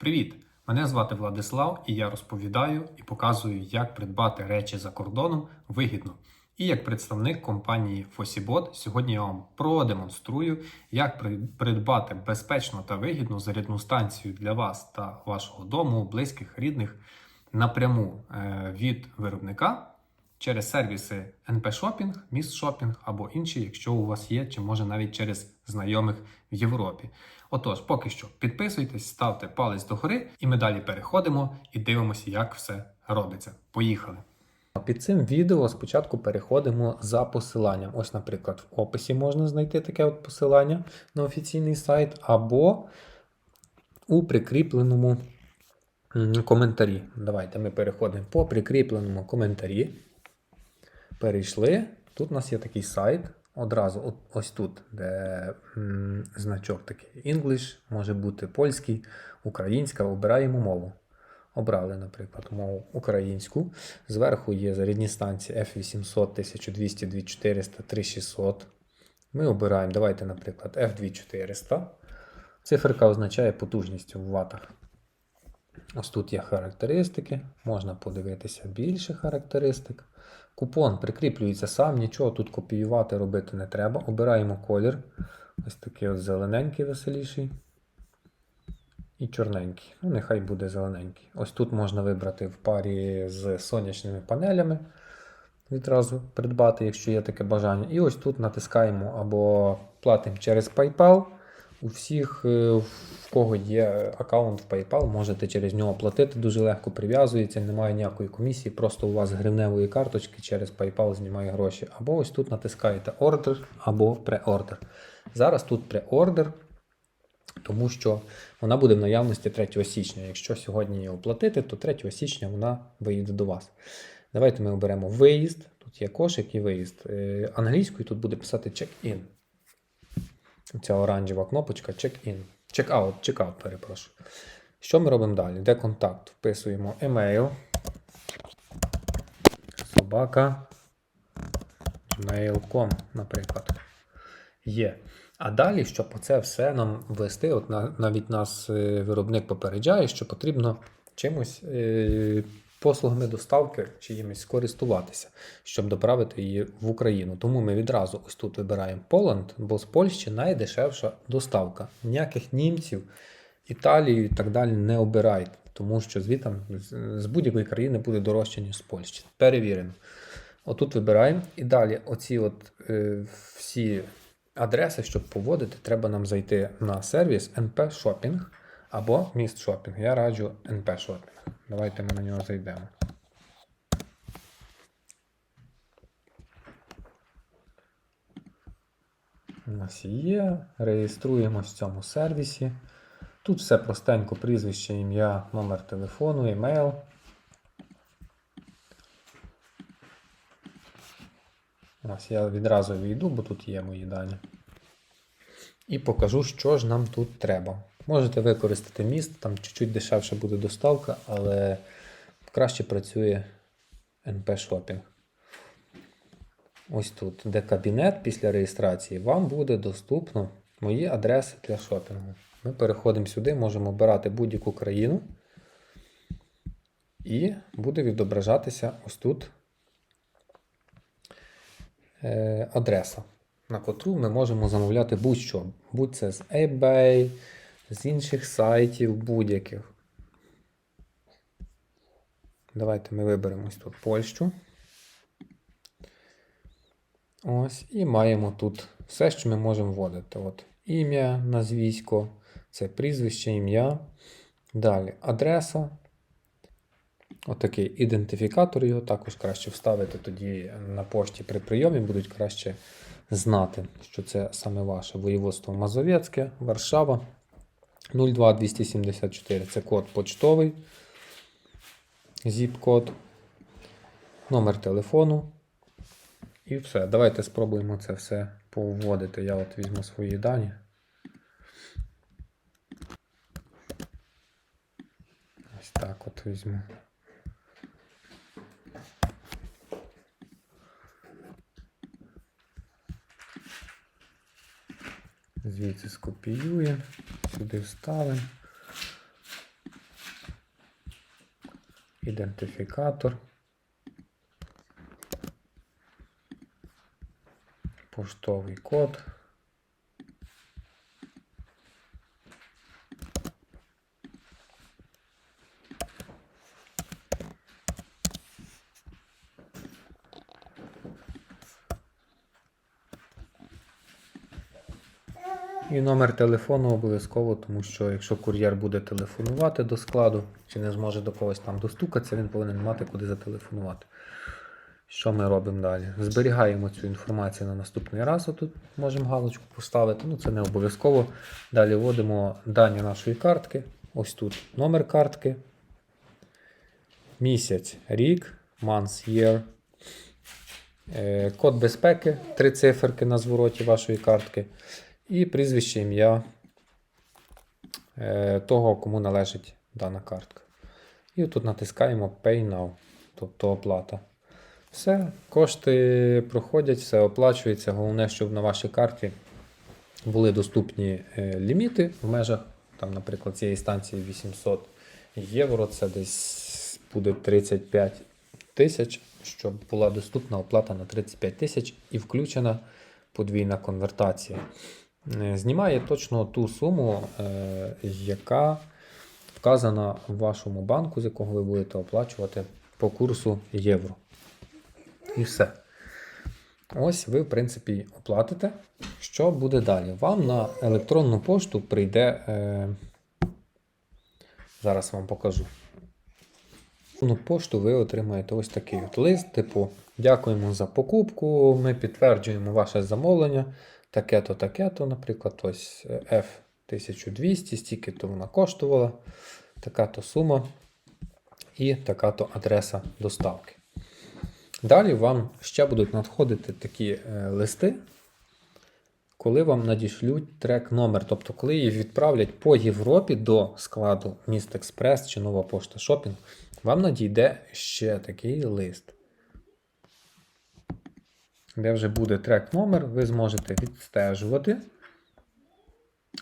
Привіт! Мене звати Владислав, і я розповідаю і показую, як придбати речі за кордоном вигідно. І як представник компанії Fosibot, сьогодні я вам продемонструю, як придбати безпечно та вигідну зарядну станцію для вас та вашого дому, близьких, рідних напряму е, від виробника через сервіси NP Shopping, Mist Shopping або інші, якщо у вас є, чи може навіть через знайомих в Європі. Отож, поки що підписуйтесь, ставте палець догори, і ми далі переходимо і дивимося, як все робиться. Поїхали! Під цим відео спочатку переходимо за посиланням. Ось, наприклад, в описі можна знайти таке от посилання на офіційний сайт, або у прикріпленому коментарі. Давайте ми переходимо по прикріпленому коментарі. Перейшли. Тут у нас є такий сайт. Одразу от, ось тут, де м, значок такий English, може бути польський, українська. Обираємо мову. Обрали, наприклад, мову українську. Зверху є зарядні станції F800, 1200, 2400, 3600. Ми обираємо, давайте, наприклад, F2400. Циферка означає потужність в ватах. Ось тут є характеристики, можна подивитися більше характеристик. Купон прикріплюється сам, нічого тут копіювати робити не треба. Обираємо колір. Ось такий от зелененький веселіший. І чорненький. Ну, нехай буде зелененький. Ось тут можна вибрати в парі з сонячними панелями. Відразу придбати, якщо є таке бажання. І ось тут натискаємо або платимо через PayPal. У всіх, е, в кого є аккаунт в PayPal, можете через нього платити. Дуже легко прив'язується, немає ніякої комісії. Просто у вас з гривневої карточки через PayPal знімає гроші. Або ось тут натискаєте Order або Pre-Order. Зараз тут Pre-Order, тому що вона буде в наявності 3 січня. Якщо сьогодні її оплатити, то 3 січня вона виїде до вас. Давайте ми оберемо виїзд. Тут є кошик і виїзд. Е, Англійською тут буде писати check-in. Ця оранжева кнопочка check-in. Check-out, check-out, перепрошую. Що ми робимо далі? Де контакт? Вписуємо email. Собака. gmail.com, наприклад. Є. А далі, щоб це все нам ввести, от навіть нас е, виробник попереджає, що потрібно чимось е, послугами доставки чи чимось скористуватися, щоб доправити її в Україну. Тому ми відразу ось тут вибираємо Poland, бо з Польщі найдешевша доставка. Ніяких німців, Італію і так далі не обирайте, тому що звідти з- з будь-якої країни буде дорожче, ніж з Польщі. Перевірено. Отут вибираємо. І далі оці от е, всі адреси, щоб поводити, треба нам зайти на сервіс NP Shopping або Mist Shopping. Я раджу NP Shopping. Давайте ми на нього зайдемо. У нас є. Реєструємось в цьому сервісі. Тут все простенько, прізвище, ім'я, номер телефону, емейл. Ось я відразу війду, бо тут є мої дані. І покажу, що ж нам тут треба. Можете використати міст, там чуть-чуть дешевше буде доставка, але краще працює NP Shopping. Ось тут, де кабінет після реєстрації, вам буде доступно мої адреси для шопінгу. Ми переходимо сюди, можемо обирати будь-яку країну. І буде відображатися ось тут е, адреса, на котру ми можемо замовляти будь-що. Будь це з eBay, з інших сайтів, будь-яких. Давайте ми виберемо ось тут Польщу. Ось, і маємо тут все, що ми можемо вводити. От, ім'я, назвісько, це прізвище, ім'я. Далі адреса. Отакий ідентифікатор його також краще вставити тоді на пошті при прийомі будуть краще знати, що це саме ваше воєводство Мазовецьке, Варшава 02274. Це код почтовий, зіп-код, номер телефону. І все. Давайте спробуємо це все повводити. Я от візьму свої дані. Ось так от візьму. звідси скопіюємо, сюди вставимо. Ідентифікатор. Поштовий код. І номер телефону обов'язково, тому що якщо кур'єр буде телефонувати до складу, чи не зможе до когось там достукатися, він повинен мати куди зателефонувати. Що ми робимо далі? Зберігаємо цю інформацію на наступний раз. Отут можемо галочку поставити. Ну, це не обов'язково. Далі вводимо дані нашої картки. Ось тут номер картки. Місяць, рік, month, year. Е, Код безпеки, три циферки на звороті вашої картки. І прізвище ім'я е, того, кому належить дана картка. І тут натискаємо Pay Now, тобто оплата. Все, кошти проходять, все оплачується. Головне, щоб на вашій карті були доступні е, ліміти в межах, там, наприклад, цієї станції 800 євро, це десь буде 35 тисяч, щоб була доступна оплата на 35 тисяч і включена подвійна конвертація. Е, Знімає точно ту суму, е, яка вказана в вашому банку, з якого ви будете оплачувати по курсу євро. І все. Ось ви, в принципі, оплатите. Що буде далі? Вам на електронну пошту прийде. Е... Зараз вам покажу. На пошту ви отримаєте ось такий от лист, типу, дякуємо за покупку, ми підтверджуємо ваше замовлення. Таке-то, таке-то, наприклад, ось е, F1200, стільки-то вона коштувала, така-то сума і така-то адреса доставки. Далі вам ще будуть надходити такі е, листи, коли вам надішлють трек номер, тобто коли її відправлять по Європі до складу Міст Експрес чи Нова Пошта Шопінг, вам надійде ще такий лист. Де вже буде трек номер, ви зможете відстежувати.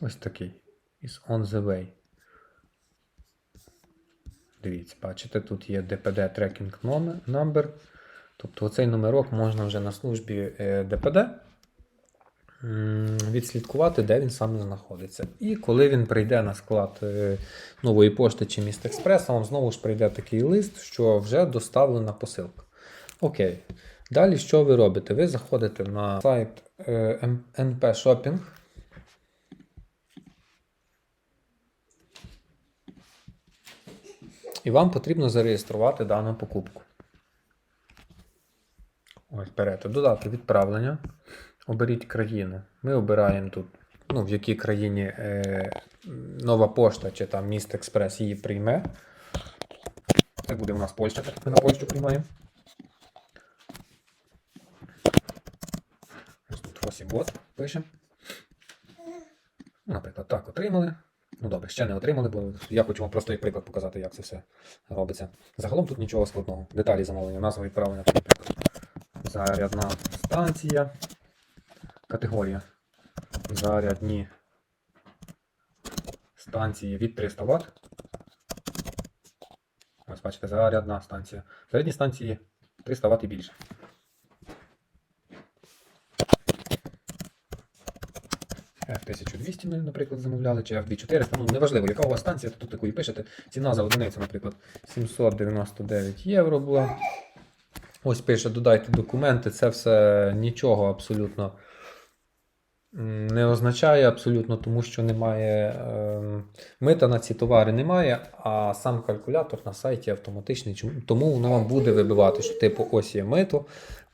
Ось такий. Is on the way. Дивіться, бачите, тут є DPD Tracking Number. Тобто оцей номерок можна вже на службі е, ДПД відслідкувати, де він саме знаходиться. І коли він прийде на склад е, нової пошти чи міст Експреса, вам знову ж прийде такий лист, що вже доставлена посилка. Окей. Далі що ви робите? Ви заходите на сайт е, NP Shopping. І вам потрібно зареєструвати дану покупку. Ось берете додати відправлення. Оберіть країну. Ми обираємо тут, ну, в якій країні е, нова пошта чи там міст Експрес її прийме. Це буде у нас Польща, так ми на Польщу приймаємо. Ось тут Фосібот пишемо. Наприклад, так, отримали. Ну добре, ще не отримали, бо я хочу вам просто як приклад показати, як це все робиться. Загалом тут нічого складного. Деталі замовлення, назва відправлення, наприклад. Зарядна станція. Категорія. Зарядні станції від 300 Вт. Ось бачите, зарядна станція. Зарядні станції 300 Вт і більше. F1200 ми, наприклад, замовляли, чи F2400, ну неважливо, яка у вас станція, то тут таку і пишете. Ціна за одиницю, наприклад, 799 євро була. Ось пише, додайте документи, це все нічого абсолютно не означає абсолютно, тому що немає е, мита на ці товари немає, а сам калькулятор на сайті автоматичний. Тому воно вам буде вибивати, що типу ось є мито.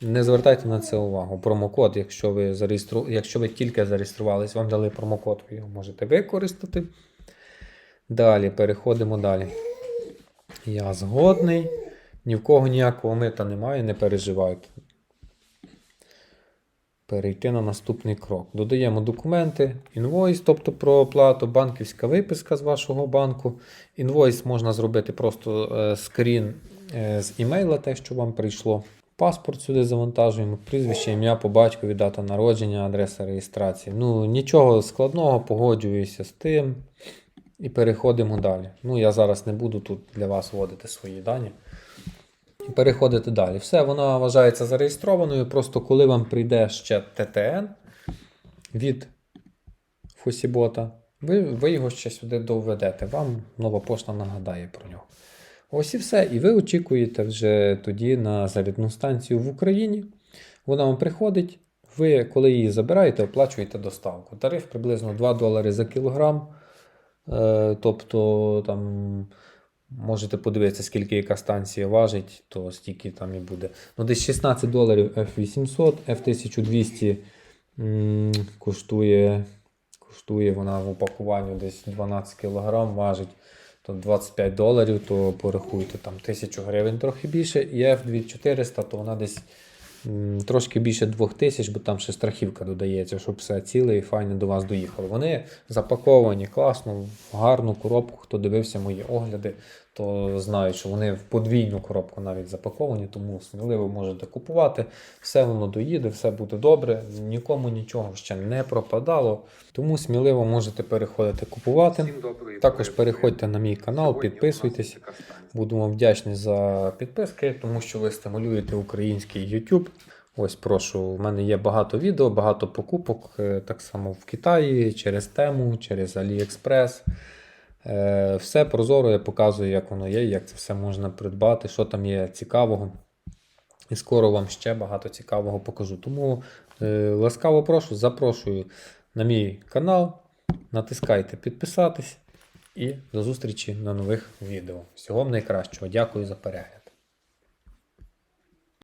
Не звертайте на це увагу. Промокод, якщо ви зареєстру... якщо ви тільки зареєструвались, вам дали промокод, ви його можете використати. Далі переходимо далі. Я згодний. Ні в кого ніякого мита немає, не переживайте. Перейти на наступний крок. Додаємо документи, інвойс, тобто про оплату, банківська виписка з вашого банку. Інвойс можна зробити просто е, скрін е, з імейла, те, що вам прийшло. Паспорт сюди завантажуємо, прізвище, ім'я по батькові, дата народження, адреса реєстрації. Ну, нічого складного, погоджуюся з тим. І переходимо далі. Ну, я зараз не буду тут для вас вводити свої дані. І переходити далі. Все, вона вважається зареєстрованою. Просто коли вам прийде ще ТТН від Фосібота, ви, ви його ще сюди доведете. Вам нова пошта нагадає про нього. Ось і все. І ви очікуєте вже тоді на зарядну станцію в Україні. Вона вам приходить. Ви, коли її забираєте, оплачуєте доставку. Тариф приблизно 2 долари за кілограм. Е, тобто там можете подивитися, скільки яка станція важить, то стільки там і буде. Ну, десь 16 доларів F800, F1200 м, коштує, коштує вона в упакуванні десь 12 кг важить. То 25 доларів, то порахуйте там 1000 гривень трохи більше. І F2400, то вона десь трошки більше 2000, бо там ще страхівка додається, щоб все ціле і файне до вас доїхало. Вони запаковані класно, в гарну коробку. Хто дивився мої огляди, то знають, що вони в подвійну коробку навіть запаковані, тому сміливо можете купувати. Все воно доїде, все буде добре, нікому нічого ще не пропадало. Тому сміливо можете переходити купувати. Також переходьте на мій канал, підписуйтесь. Буду вам вдячний за підписки, тому що ви стимулюєте український YouTube. Ось прошу, у мене є багато відео, багато покупок, е, так само в Китаї, через Тему, через AliExpress. Е, Все прозоро я показую, як воно є, як це все можна придбати, що там є цікавого. І скоро вам ще багато цікавого покажу. Тому е, ласкаво прошу, запрошую на мій канал. Натискайте підписатись і до зустрічі на нових відео. Всього найкращого. Дякую за перегляд.